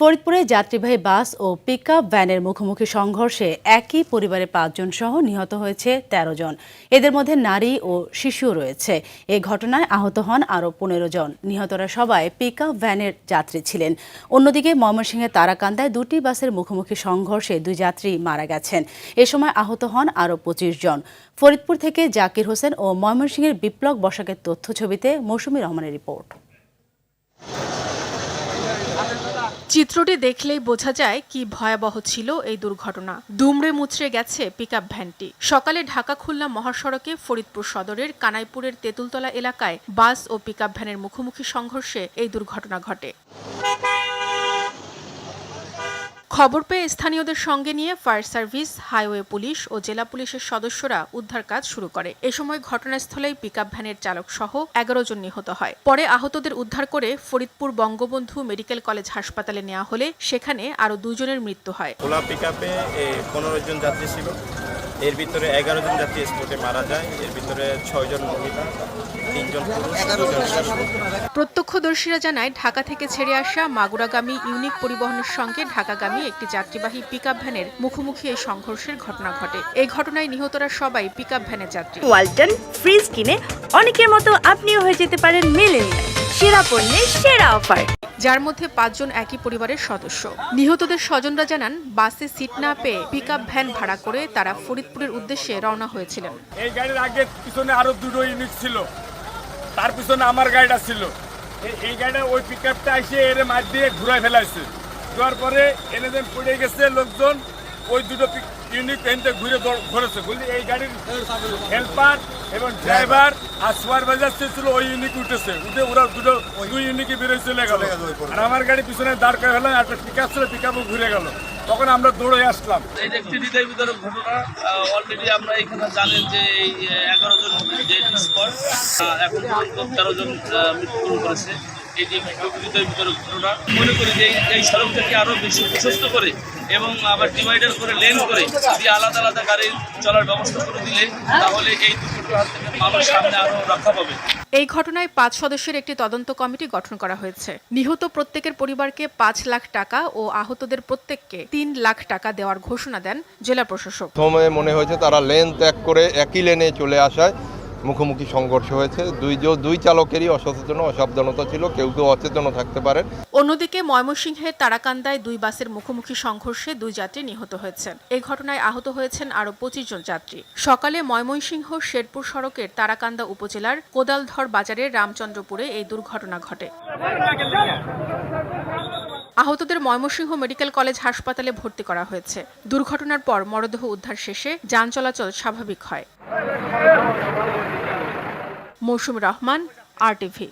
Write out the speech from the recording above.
ফরিদপুরে যাত্রীবাহী বাস ও পিকআপ ভ্যানের মুখোমুখি সংঘর্ষে একই পরিবারের পাঁচজন সহ নিহত হয়েছে ১৩ জন। এদের মধ্যে নারী ও শিশুও রয়েছে। এ ঘটনায় আহত হন আরও পনেরো জন। নিহতরা সবাই পিকআপ ভ্যানের যাত্রী ছিলেন। অন্যদিকে ময়মনসিংহের তারাকান্দায় দুটি বাসের মুখোমুখি সংঘর্ষে দুই যাত্রী মারা গেছেন। এ সময় আহত হন আরও পঁচিশ জন। ফরিদপুর থেকে জাকির হোসেন ও ময়মনসিংহের বিপ্লব বসাকের তথ্য ছবিতে মৌসুমী রহমানের রিপোর্ট। চিত্রটি দেখলেই বোঝা যায় কি ভয়াবহ ছিল এই দুর্ঘটনা। দুমড়ে মুচড়ে গেছে পিকআপ ভ্যানটি। সকালে ঢাকা খুলনা মহাসড়কে ফরিদপুর সদরের কানাইপুরের তেঁতুলতলা এলাকায় বাস ও পিকআপ ভ্যানের মুখোমুখি সংঘর্ষে এই দুর্ঘটনা ঘটে। খবর পেয়ে স্থানীয়দের সঙ্গে নিয়ে ফায়ার সার্ভিস, হাইওয়ে পুলিশ ও জেলা পুলিশের সদস্যরা উদ্ধার কাজ শুরু করে। এ সময় ঘটনাস্থলেই পিকআপ ভ্যানের চালক সহ এগারো জন নিহত হয়। পরে আহতদের উদ্ধার করে ফরিদপুর বঙ্গবন্ধু মেডিকেল কলেজ হাসপাতালে নেওয়া হলে সেখানে আরও দুজনের মৃত্যু হয়। পনেরো জন যাত্রী ছিল। এর ভিতরে এগারো জন যাত্রী স্পটে মারা যায়। এর ভিতরে ছয়জন মহিলা তিনজন প্রত্যক্ষদর্শীরা জানায় ঢাকা থেকে ছেড়ে আসা মাগুরাগামী ইউনিক পরিবহনের সঙ্গে ঢাকাগামী একটি যাত্রীবাহী পিকআপ ভ্যানের মুখোমুখি এই সংঘর্ষের ঘটনা ঘটে। এই ঘটনায় নিহতরা সবাই পিকআপ ভ্যানের যাত্রী। ওয়ালটন ফ্রিজ কিনে অনেকের মতো আপনিও হয়ে যেতে পারেন মিলেনিয়াল সেরা পণ্যের সেরা অফার। যার মধ্যে পাঁচজন একই পরিবারের সদস্য। নিহতদের স্বজনরা জানান, বাসে সিট না পেয়ে পিক ভ্যান ভাড়া করে তারা ফরিদপুরের উদ্দেশ্যে রওনা হয়েছিলেন। এই গাড়ির আগে পিছনে আরও দুটো ইউনিট ছিল। তার পিছনে আমার গাড়িটা ছিল। এই- গাড়িটা ওই পিক আপটা এসে এর মাঠ দিয়ে ঘুরাই ফেলাইছে। ঘুরার পরে এনে পড়ে গেছে লোকজন। ওই দুটো ইউনিট এনতে ঘুরে ঘুরেছে বলি এই গাড়ির হেল্পার এবং ড্রাইভার আর সুপারভাইজার ছিল ওই ইউনিট উঠেছে। উঠে ওরা দুটো দুই ইউনিটে বেরোয় চলে গেল। আর আমার গাড়ি পিছনে দাঁড় করে ফেলাম একটা পিক আপ ছিল পিক আপও ঘুরে গেল। তখন আমরা দৌড়ে আসলাম। এই যে একটি হৃদয় বিতরক ঘটনা অলরেডি আমরা এখানে জানেন যে এই এগারো জন এখন পর্যন্ত তেরো জন মৃত্যুবরণ করেছে। এই যে হৃদয় বিতরক ঘটনা মনে করি যে এই- সড়কটাকে আরও বেশি প্রশস্ত করে এবং আবার ডিভাইডার করে লেন করে যদি আলাদা আলাদা গাড়ি চলার ব্যবস্থা করে দিলে তাহলে এই দুর্ঘটনার থেকে মানুষ সামনে আরও রক্ষা পাবে। এই ঘটনায় পাঁচ সদস্যের একটি তদন্ত কমিটি গঠন করা হয়েছে। নিহত প্রত্যেকের পরিবারকে পাঁচ লাখ টাকা ও আহতদের প্রত্যেককে তিন লাখ টাকা দেওয়ার ঘোষণা দেন জেলা প্রশাসক। প্রথমে মনে হয়েছে তারা লেন ত্যাগ করে একই লেনে চলে আসায়। মুখোমুখি সংঘর্ষ হয়েছে। দুই দুই চালকেরই অসচেতন অসাবধানতা ছিল। কেউ কেউ অচেতন থাকতে পারে অন্যদিকে ময়মনসিংহের তারাকান্দায় দুই বাসের মুখোমুখি সংঘর্ষে দুই যাত্রী নিহত হয়েছেন। এই ঘটনায় আহত হয়েছেন আরও পঁচিশ জন যাত্রী। সকালে ময়মনসিংহ শেরপুর সড়কের তারাকান্দা উপজেলার কোদালধর বাজারের রামচন্দ্রপুরে এই দুর্ঘটনা ঘটে। আহতদের ময়মনসিংহ মেডিকেল কলেজ হাসপাতালে ভর্তি করা হয়েছে। দুর্ঘটনার পর মরদেহ উদ্ধার শেষে যান চলাচল স্বাভাবিক হয়। মৌসুমী রহমান আর টিভি